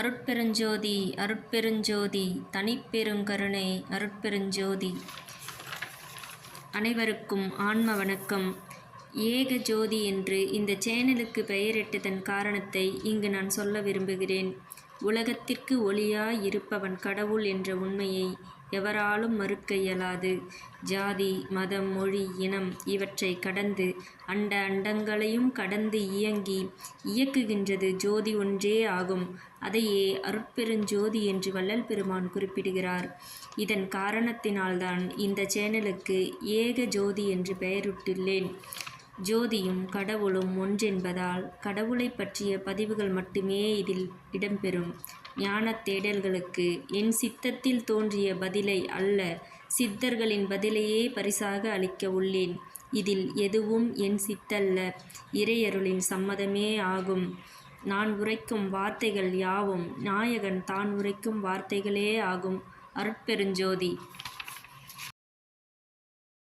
அருட்பெருஞ்சோதி அருட்பெருஞ்சோதி தனிப்பெருங்கருணை அருட்பெருஞ்சோதி. அனைவருக்கும் ஆன்ம வணக்கம். ஏக ஜோதி என்று இந்த சேனலுக்கு பெயரிட்டதன் காரணத்தை இங்கு நான் சொல்ல விரும்புகிறேன். உலகத்திற்கு ஒளியாய் இருப்பவன் கடவுள் என்ற உண்மையை எவராலும் மறுக்க இயலாது. ஜாதி மதம் மொழி இனம் இவற்றை கடந்து அண்ட அண்டங்களையும் கடந்து இயங்கி இயக்குகின்றது ஜோதி ஒன்றே ஆகும். அதையே அருட்பெருஞ்சோதி என்று வள்ளல் பெருமான் குறிப்பிடுகிறார். இதன் காரணத்தினால்தான் இந்த சேனலுக்கு ஏக ஜோதி என்று பெயரிட்டுள்ளேன். ஜோதியும் கடவுளும் ஒன்றென்பதால் கடவுளை பற்றிய பதிவுகள் மட்டுமே இதில் இடம்பெறும். ஞானத் தேடல்களுக்கு என் சித்தத்தில் தோன்றிய பதிலை அல்ல சித்தர்களின் பதிலையே பரிசாக அளிக்க உள்ளேன். இதில் எதுவும் என் சித்தல்ல இறையருளின் சம்மதமே ஆகும். நான் உரைக்கும் வார்த்தைகள் யாவும் நாயகன் தான் உரைக்கும் வார்த்தைகளே ஆகும். அருட்பெருஞ்சோதி